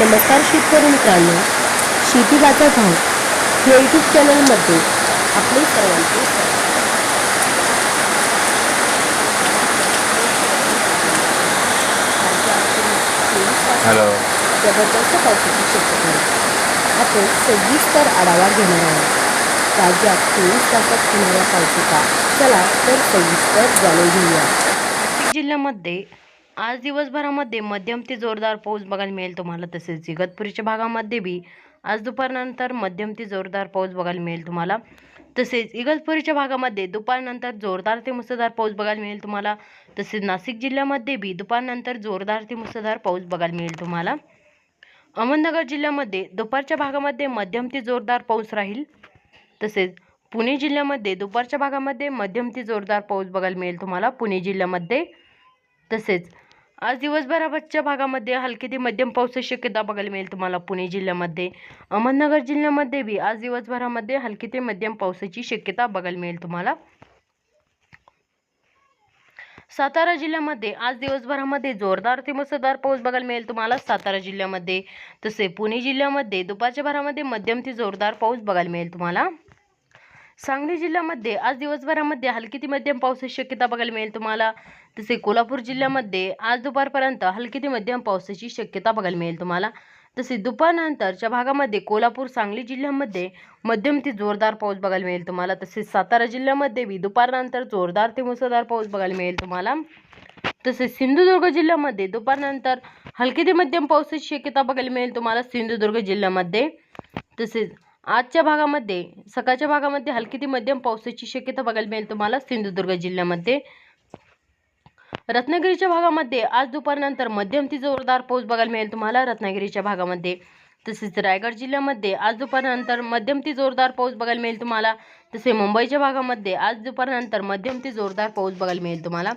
नमस्कार शेतकरी मित्रांनो शेती बाजार भाव या यूट्यूब चॅनलमध्ये आपले सर्वांचे. हॅलो जबरदस्त पावसाची शक्यता आहे. आपण सविस्तर आढावा घेणार आहोत राज्यात चोवीस तासात होणाऱ्या पावसाचा चला तर सविस्तर जाणून घेऊया नाशिक जिल्ह्यामध्ये आज दिवसभरामध्ये मध्यम ते जोरदार पाऊस बघायला मिळेल तुम्हाला तसेच इगतपुरीच्या भागामध्ये बी आज दुपारनंतर मध्यम ते जोरदार पाऊस बघायला मिळेल तुम्हाला तसेच इगतपुरीच्या भागामध्ये दुपारनंतर जोरदार ते मुसळधार पाऊस बघायला मिळेल तुम्हाला तसेच नाशिक जिल्ह्यामध्ये बी दुपारनंतर जोरदार ते मुसळधार पाऊस बघायला मिळेल तुम्हाला. अहमदनगर जिल्ह्यामध्ये दुपारच्या भागामध्ये मध्यम ते जोरदार पाऊस राहील तसेच पुणे जिल्ह्यामध्ये दुपारच्या भागामध्ये मध्यम ते जोरदार पाऊस बघायला मिळेल तुम्हाला पुणे जिल्ह्यामध्ये तसेच आज दिवसभराच्या भागामध्ये हलकी ते मध्यम पावसाची शक्यता बघायला मिळेल तुम्हाला. पुणे जिल्ह्यामध्ये अहमदनगर जिल्ह्यामध्ये बी आज दिवसभरामध्ये हलकी ते मध्यम पावसाची शक्यता बघायला मिळेल तुम्हाला. सातारा जिल्ह्यामध्ये आज दिवसभरामध्ये जोरदार ते मुसळधार पाऊस बघायला मिळेल तुम्हाला. सातारा जिल्ह्यामध्ये तसे पुणे जिल्ह्यामध्ये दुपारच्या भरामध्ये मध्यम ते जोरदार पाऊस बघायला मिळेल तुम्हाला. सांगली जिल्ह्यामध्ये आज दिवसभरामध्ये हलकी ते मध्यम पावसाची शक्यता बघायला मिळेल तुम्हाला. तसे कोल्हापूर जिल्ह्यामध्ये आज दुपारपर्यंत हलकी ते मध्यम पावसाची शक्यता बघायला मिळेल तुम्हाला. तसे दुपारनंतरच्या भागामध्ये कोल्हापूर सांगली जिल्ह्यामध्ये मध्यम ते जोरदार पाऊस बघायला मिळेल तुम्हाला. तसेच सातारा जिल्ह्यामध्ये बी दुपारनंतर जोरदार ते मुसळधार पाऊस बघायला मिळेल तुम्हाला. तसेच सिंधुदुर्ग जिल्ह्यामध्ये दुपारनंतर हलकी ते मध्यम पावसाची शक्यता बघायला मिळेल तुम्हाला सिंधुदुर्ग जिल्ह्यामध्ये. तसेच आजच्या भागामध्ये सकाळच्या भागामध्ये हलकी ते मध्यम पावसाची शक्यता बघायला मिळेल तुम्हाला सिंधुदुर्ग जिल्ह्यामध्ये. रत्नागिरीच्या भागामध्ये आज दुपारनंतर मध्यम ते जोरदार पाऊस बघायला मिळेल तुम्हाला रत्नागिरीच्या भागामध्ये. तसेच रायगड जिल्ह्यामध्ये आज दुपारनंतर मध्यम ते जोरदार पाऊस बघायला मिळेल तुम्हाला. तसे मुंबईच्या भागामध्ये आज दुपारनंतर मध्यम ते जोरदार पाऊस बघायला मिळेल तुम्हाला.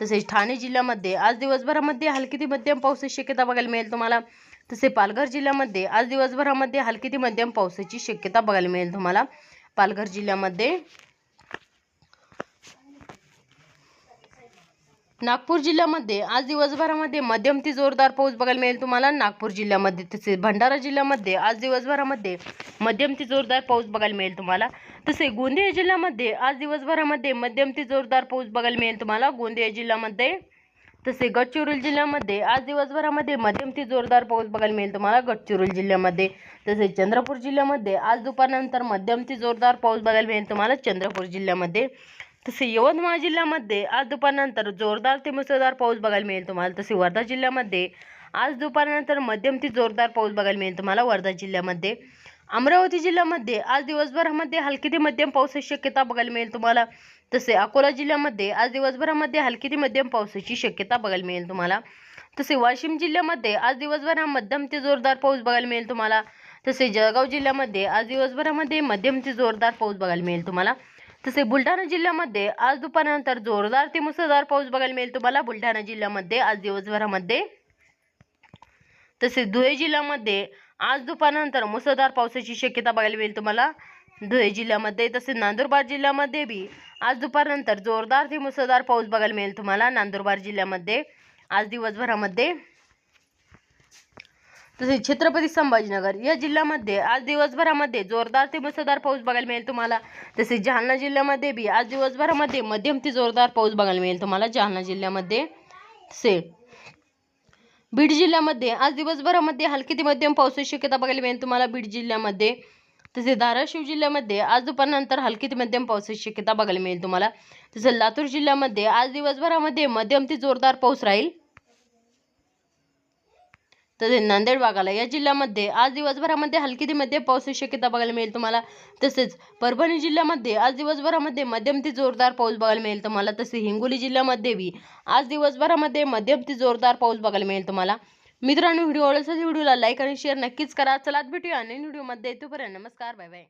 तसेच ठाणे जिल्ह्यामध्ये आज दिवसभरामध्ये हलकी ते मध्यम पावसाची शक्यता बघायला मिळेल तुम्हाला. तसे पालघर जिल्ह्यामध्ये आज दिवसभरामध्ये हलकी ते मध्यम पावसाची शक्यता बघायला मिळेल तुम्हाला. पालघर जिल्ह्यामध्ये नागपूर जिल्ह्यामध्ये आज दिवसभरामध्ये मध्यम ते जोरदार पाऊस बघायला मिळेल तुम्हाला. नागपूर जिल्ह्यामध्ये तसेच भंडारा जिल्ह्यामध्ये आज दिवसभरामध्ये मध्यम ते जोरदार पाऊस बघायला मिळेल तुम्हाला. तसे गोंदिया जिल्ह्यामध्ये आज दिवसभरामध्ये मध्यम ते जोरदार पाऊस बघायला मिळेल तुम्हाला. गोंदिया जिल्ह्यामध्ये तसे गडचिरोली जिल्ह्यामध्ये आज दिवसभरामध्ये मध्यम ते जोरदार पाऊस बघायला मिळेल तुम्हाला गडचिरोली जिल्ह्यामध्ये. तसेच चंद्रपूर जिल्ह्यामध्ये आज दुपारनंतर मध्यम ते जोरदार पाऊस बघायला मिळेल तुम्हाला चंद्रपूर जिल्ह्यामध्ये. तसे यवतमाळ जिल्ह्यामध्ये आज दुपारनंतर जोरदार ते मुसळधार पाऊस बघायला मिळेल तुम्हाला. तसे वर्धा जिल्ह्यामध्ये आज दुपारनंतर मध्यम ते जोरदार पाऊस बघायला मिळेल तुम्हाला वर्धा जिल्ह्यामध्ये. अमरावती जिल्ह्यामध्ये आज दिवसभरामध्ये हलकी ते मध्यम पावसाची शक्यता बघायला मिळेल तुम्हाला. तसे अकोला जिल्ह्यामध्ये आज दिवसभरामध्ये हलकी ते मध्यम पावसाची शक्यता बघायला मिळेल तुम्हाला. तसे वाशिम जिल्ह्यामध्ये आज दिवसभर मध्यम ते जोरदार पाऊस बघायला मिळेल तुम्हाला. तसे जळगाव जिल्ह्यामध्ये आज दिवसभरामध्ये मध्यम ते जोरदार पाऊस बघायला मिळेल तुम्हाला. तसे बुलढाणा जिल्ह्यामध्ये आज दुपारनंतर जोरदार ते मुसळधार पाऊस बघायला मिळेल तुम्हाला. बुलढाणा जिल्ह्यामध्ये आज दिवसभरामध्ये तसेच धुळे जिल्ह्यामध्ये आज दुपारनंतर मुसळधार पावसाची शक्यता बघायला मिळेल तुम्हाला. धुळे जिल्ह्यामध्ये तसेच नंदुरबार जिल्ह्यामध्ये बी आज दुपारनंतर जोरदार ते मुसळधार पाऊस बघायला मिळेल तुम्हाला. नंदुरबार जिल्ह्यामध्ये आज दिवसभरामध्ये तसेच छत्रपती संभाजीनगर या जिल्ह्यामध्ये आज दिवसभरामध्ये जोरदार ते मुसळधार पाऊस बघायला मिळेल तुम्हाला. तसेच जालना जिल्ह्यामध्ये बी आज दिवसभरामध्ये मध्यम ते जोरदार पाऊस बघायला मिळेल तुम्हाला. जालना जिल्ह्यामध्ये तसे बीड जिल्ह्यामध्ये आज दिवसभरामध्ये हलकी ते मध्यम पावसाची शक्यता बघायला मिळेल तुम्हाला. बीड जिल्ह्यामध्ये तसे धाराशिव जिल्ह्यामध्ये आज दुपारनंतर हलकी ते मध्यम पावसाची शक्यता बघायला मिळेल तुम्हाला. तसेच लातूर जिल्ह्यामध्ये आज दिवसभरामध्ये मध्यम ते जोरदार पाऊस राहील. तसेच नांदेड भागाला या जिल्ह्यामध्ये आज दिवसभरामध्ये हलकी ते मध्यम पावसाची शक्यता बघायला मिळेल तुम्हाला. तसेच परभणी जिल्ह्यामध्ये आज दिवसभरामध्ये मध्यम ते जोरदार पाऊस बघायला मिळेल तुम्हाला. तसे हिंगोली जिल्ह्यामध्ये बी आज दिवसभरामध्ये मध्यम ते जोरदार पाऊस बघायला मिळेल तुम्हाला. मित्रांनो व्हिडिओ आवडला असेल व्हिडिओला लाईक आणि शेअर नक्कीच करा. चला भेटूया. नवीन व्हिडिओमध्ये. तोपर्यंत नमस्कार बाय बाय